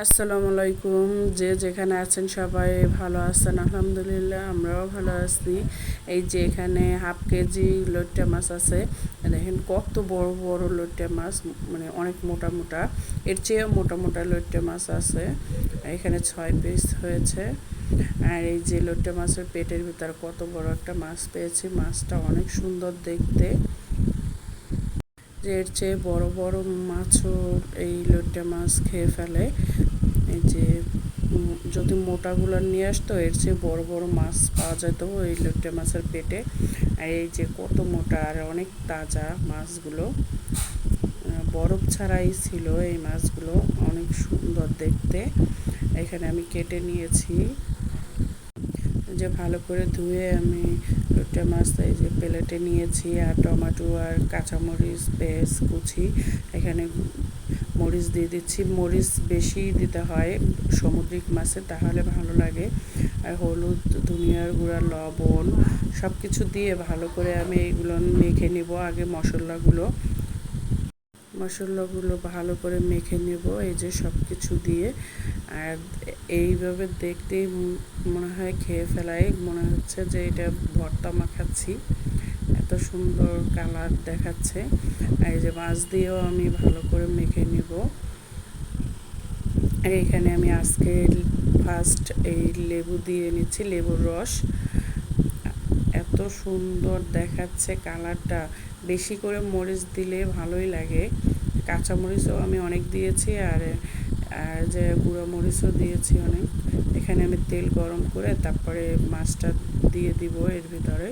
আসসালামু আলাইকুম। যে যেখানে আছেন সবাই ভালো আছেন, আলহামদুলিল্লাহ আমরাও ভালো আছি। এই যে এখানে হাফ কেজি লইট্টা মাছ আছে। দেখেন কত বড় বড় লইট্টা মাছ মানে অনেক মোটা মোটা। এর চেয়েও মোটা মোটা লইট্টা মাছ আছে। এখানে ছয় পিস হয়েছে। আর এই যে লইট্টা মাছের পেটের ভিতরে কত বড় একটা মাছ পেয়েছি। মাছটা অনেক সুন্দর দেখতে। যে এর চেয়ে বড় বড় মাছও এই লোট্টা মাছ খেয়ে ফেলে। এই যে যদি মোটাগুলো নিয়ে আসতো, এর চেয়ে বড় বড় মাছ পাওয়া যেত এই লোটে মাছের পেটে। আর এই যে কত মোটা আর অনেক তাজা মাছগুলো। বরফ ছাড়াই ছিল এই মাছগুলো, অনেক সুন্দর দেখতে। এখানে আমি কেটে নিয়েছি। যে ভালো করে ধুয়ে আমি লোটটা মাছ, এই যে প্লেটে নিয়েছি, আর টমেটো আর কাঁচামরিচ পেঁয়াজ কুচি। এখানে মরিচ দিয়ে দিচ্ছি। মরিচ বেশি দিতে হয় সামুদ্রিক মাছে, তাহলে ভালো লাগে। আর হলুদ, ধনিয়ার গুঁড়া, লবণ সব কিছু দিয়ে ভালো করে আমি এইগুলো মেখে নেব আগে মশলাগুলো। মশলাগুলো ভালো করে মেখে নেব, এই যে সব কিছু দিয়ে। আর এইভাবে দেখতেই মনে হয় খেয়ে ফেলাই। মনে হচ্ছে যে এটা ভর্তা মাখাচ্ছি। সুন্দর কালার দেখাচ্ছে। এই যে মাছ দিয়েও আমি ভালো করে মেখে নেব। আর এখানে আমি আজকে ফার্স্ট এই লেবু দিয়ে নিচ্ছি, লেবুর রস। এত সুন্দর দেখাচ্ছে কালারটা। বেশি করে মরিচ দিলে ভালোই লাগে। কাঁচা মরিচও আমি অনেক দিয়েছি আর আর যে গুঁড়ো মরিচও দিয়েছি অনেক। এখানে আমি তেল গরম করে তারপরে মাছটা দিয়ে দিব এর ভিতরে।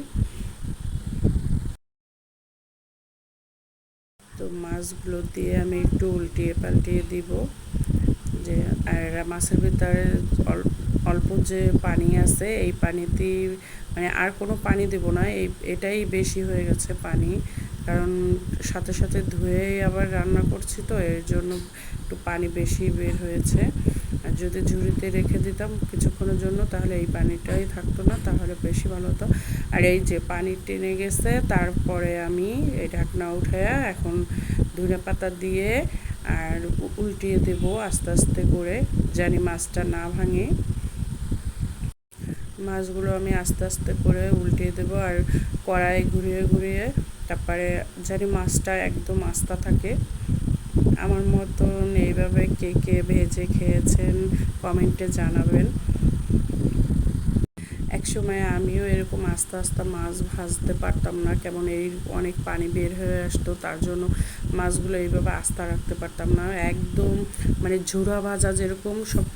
তো মাছগুলো দিয়ে আমি একটু উল্টিয়ে পাল্টিয়ে দিব। যে আর মাছের ভিতরে অল্প যে পানি আছে, এই পানিতেই মানে আর কোনো পানি দেব না। এই, এটাই বেশি হয়ে গেছে পানি। কারণ সাথে সাথে ধুয়ে আবার রান্না করছি তো, এর জন্য একটু পানি বেশি বের হয়েছে। আর যদি ঝুড়িতে রেখে দিতাম কিছুক্ষণের জন্য, তাহলে এই পানিটাই থাকতো না, তাহলে বেশি ভালো হতো। আর এই যে পানি টেনে গেছে, তারপরে আমি এই ঢাকনা উঠে এখন ধনে পাতা দিয়ে আর উল্টিয়ে দেব আস্তে আস্তে করে, জানি মাছটা না ভাঙে। মাছগুলো আমি আস্তে আস্তে করে উল্টিয়ে দেবো আর কড়াই ঘুরিয়ে ঘুরিয়ে, তারপরে জানি মাছটা একদম আস্তা থাকে। আমার মতন এইভাবে কে কে ভেজে খেয়েছেন কমেন্টে জানাবেন। একসময় আমিও এরকম আস্তে আস্তে মাছ ভাজতে পারতাম না, কেমন এই অনেক পানি বের হয়ে আসতো, তার জন্য মাছগুলো এইভাবে আস্তা রাখতে পারতাম না। একদম মানে ঝুড়া ভাজা যেরকম সব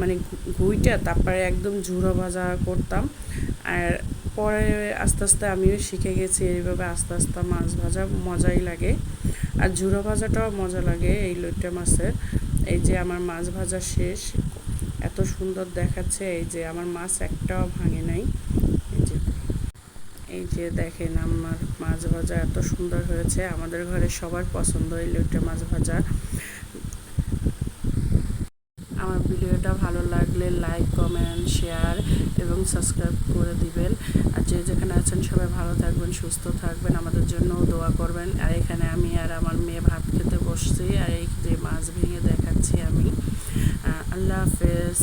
মানে ঘুইটা, তারপরে একদম ঝুড়া ভাজা করতাম। আর পরে আস্তে আস্তে আমিও শিখে গেছি এইভাবে আস্তে আস্তে মাছ ভাজা, মজাই লাগে। আর ঝুড়ো ভাজাটাও মজা লাগে এই লইট্টা মাছের। এই যে আমার মাছ ভাজা শেষ, এত সুন্দর দেখাচ্ছে এই যে আমার মাছ একটাও ভাঙে নাই। এই যে এই যে দেখেন আমার মাছ ভাজা এত সুন্দর হয়েছে। আমাদের ঘরে সবার পছন্দ এই লইট্টা মাছ ভাজা। ভিডিওটা ভালো লাগলে লাইক, কমেন্ট, শেয়ার এবং সাবস্ক্রাইব করে দিবেন। আর যে যেখানে আছেন সবাই ভালো থাকবেন, সুস্থ থাকবেন, আমাদের জন্য দোয়া করবেন। আর এখানে আমি আর আমার মেয়ে ভাত খেতে বসছি, আর এই যে মাছ ভেঙে দেখাচ্ছি আমি। আল্লাহ হাফেজ।